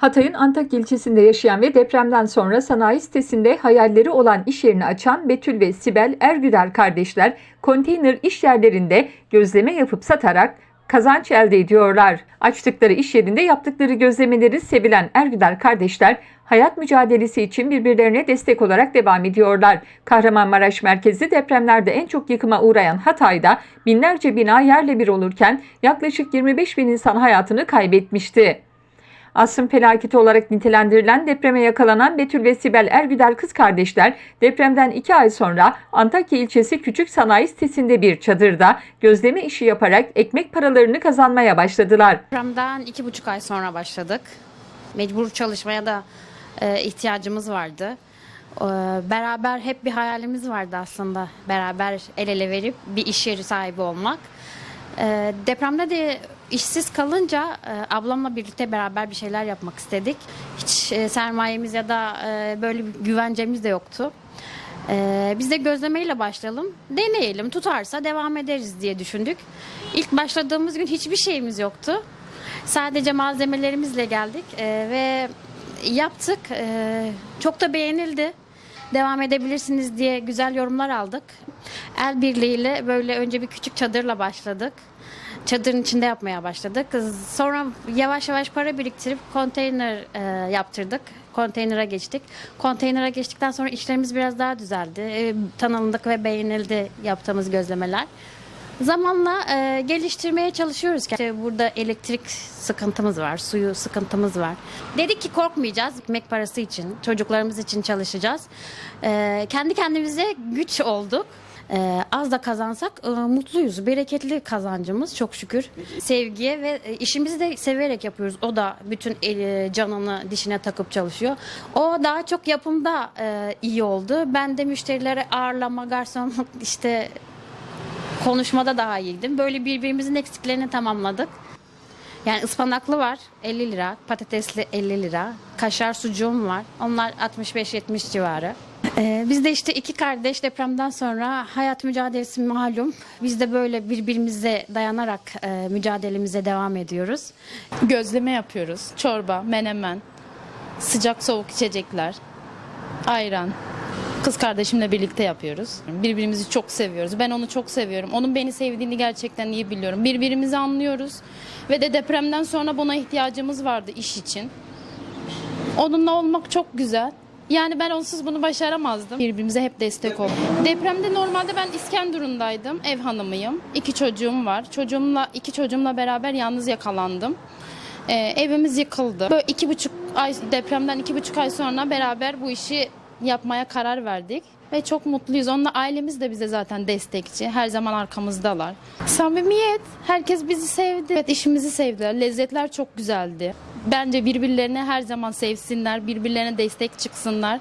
Hatay'ın Antakya ilçesinde yaşayan ve depremden sonra sanayi sitesinde hayalleri olan iş yerini açan Betül ve Sibel Ergüder kardeşler konteyner iş yerlerinde gözleme yapıp satarak kazanç elde ediyorlar. Açtıkları iş yerinde yaptıkları gözlemeleri sevilen Ergüder kardeşler hayat mücadelesi için birbirlerine destek olarak devam ediyorlar. Kahramanmaraş merkezli depremlerde en çok yıkıma uğrayan Hatay'da binlerce bina yerle bir olurken yaklaşık 25 bin insan hayatını kaybetmişti. Asrın felaketi olarak nitelendirilen depreme yakalanan Betül ve Sibel Ergüder kız kardeşler depremden 2 ay sonra Antakya ilçesi Küçük Sanayi sitesinde bir çadırda gözleme işi yaparak ekmek paralarını kazanmaya başladılar. Depremden iki buçuk ay sonra başladık. Mecbur çalışmaya da e, ihtiyacımız vardı. E, beraber hep bir hayalimiz vardı aslında. Beraber el ele verip bir iş yeri sahibi olmak. E, depremde de işsiz kalınca e, ablamla birlikte beraber bir şeyler yapmak istedik. Hiç e, sermayemiz ya da e, böyle bir güvencemiz de yoktu. Ee, biz de gözlemeyle başlayalım. Deneyelim. Tutarsa devam ederiz diye düşündük. İlk başladığımız gün hiçbir şeyimiz yoktu. Sadece malzemelerimizle geldik ee, ve yaptık. Ee, çok da beğenildi. Devam edebilirsiniz diye güzel yorumlar aldık. El birliğiyle böyle önce bir küçük çadırla başladık. Çadırın içinde yapmaya başladık. Sonra yavaş yavaş para biriktirip konteyner e, yaptırdık. Konteynere geçtik. Konteynere geçtikten sonra işlerimiz biraz daha düzeldi. E, tanındık ve beğenildi yaptığımız gözlemeler. Zamanla e, geliştirmeye çalışıyoruz. İşte burada elektrik sıkıntımız var, suyu sıkıntımız var. Dedik ki korkmayacağız. Ekmek parası için, çocuklarımız için çalışacağız. E, kendi kendimize güç olduk. Ee, az da kazansak e, mutluyuz. Bereketli kazancımız çok şükür. Sevgiye ve e, işimizi de severek yapıyoruz. O da bütün eli, canını dişine takıp çalışıyor. O daha çok yapımda e, iyi oldu. Ben de müşterilere ağırlama, garsonluk işte konuşmada daha iyiydim. Böyle birbirimizin eksiklerini tamamladık. Yani ıspanaklı var 50 lira, patatesli 50 lira, kaşar sucuğum var. Onlar 65-70 civarı. Ee, biz de işte iki kardeş depremden sonra hayat mücadelesi malum. Biz de böyle birbirimize dayanarak e, mücadelemize devam ediyoruz. Gözleme yapıyoruz. Çorba, menemen, sıcak soğuk içecekler, ayran. Kız kardeşimle birlikte yapıyoruz. Birbirimizi çok seviyoruz. Ben onu çok seviyorum. Onun beni sevdiğini gerçekten iyi biliyorum. Birbirimizi anlıyoruz. Ve de depremden sonra buna ihtiyacımız vardı iş için. Onunla olmak çok güzel. Yani ben onsuz bunu başaramazdım. Birbirimize hep destek olduk. Depremde normalde ben İskenderun'daydım. Ev hanımıyım. İki çocuğum var. Çocuğumla iki çocuğumla beraber yalnız yakalandım. Ee, evimiz yıkıldı. Böyle iki buçuk ay depremden iki buçuk ay sonra beraber bu işi yapmaya karar verdik. Ve çok mutluyuz. Onunla ailemiz de bize zaten destekçi. Her zaman arkamızdalar. Samimiyet. Herkes bizi sevdi. Evet işimizi sevdiler. Lezzetler çok güzeldi. Bence birbirlerini her zaman sevsinler. Birbirlerine destek çıksınlar.